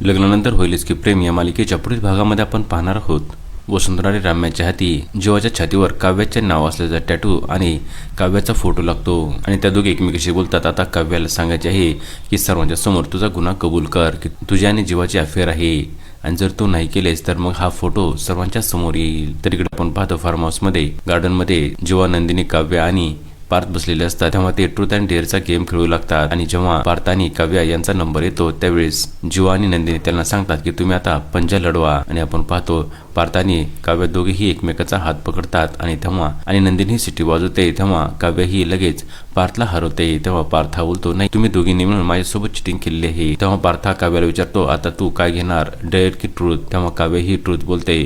लग्नानंतर होईलच की प्रेम या मालिकेच्या पुढील भागामध्ये आपण पाहणार आहोत. वसुंधराने राम्याच्या हाती जीवाच्या छातीवर काव्याचे नाव असल्याचा टॅटू आणि काव्याचा फोटो लागतो. आणि त्या दोघे एकमेकीशी बोलतात आता काव्याला सांगायचे आहे की सर्वांच्या समोर तुझा गुन्हा कबूल कर की तुझ्या आणि जीवाची अफेअर आहे. आणि जर तू नाही केलेस तर मग हा फोटो सर्वांच्या समोर येईल. तर इकडे आपण पाहतो फार्म हाऊसमध्ये गार्डनमध्ये जीवा नंदिनी काव्य आणि पार्थ बसलेले असतात. तेव्हा ते ट्रूथ अँड डेअरचा गेम खेळू लागतात. आणि जेव्हा पार्थ आणि काव्या यांचा नंबर येतो त्यावेळेस जीवा आणि नंदिनी त्यांना सांगतात की तुम्ही आता पंजा लढवा. आणि आपण पाहतो पार्थ आणि काव्या दोघेही एकमेकाचा हात पकडतात. आणि तेव्हा आणि नंदिनी सिटी वाजवते तेव्हा काव्या ही लगेच पार्थला हरवते. तेव्हा पार्थ बोलतो नाही तुम्ही दोघींनी मिळून माझ्यासोबत चिटिंग केलेली आहे. तेव्हा पार्थ काव्याला विचारतो आता तू काय घेणार? डेअर की ट्रूथ तेव्हा काव्य ही ट्रूथ बोलते.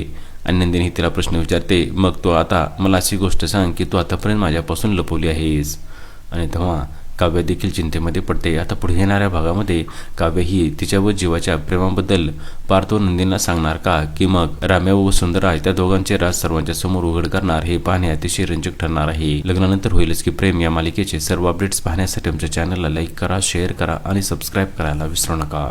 आणि नंदिनी तिला प्रश्न विचारते मग तो आता मला अशी गोष्ट सांग की तू आतापर्यंत माझ्यापासून लपवली आहेस. आणि तेव्हा काव्य देखील चिंतेमध्ये पडते. आता पुढे येणाऱ्या भागामध्ये काव्य ही तिच्या व जीवाच्या प्रेमाबद्दल पार्थ व सांगणार का? की मग राम्या व सुंदरा त्या दोघांचे राज सर्वांच्या समोर उघड करणार हे पाहणे अतिशय रंजक ठरणार आहे. लग्नानंतर होईलच की प्रेम या मालिकेचे सर्व अपडेट्स पाहण्यासाठी आमच्या चॅनलला लाईक करा शेअर करा आणि सबस्क्राईब करायला विसरू नका.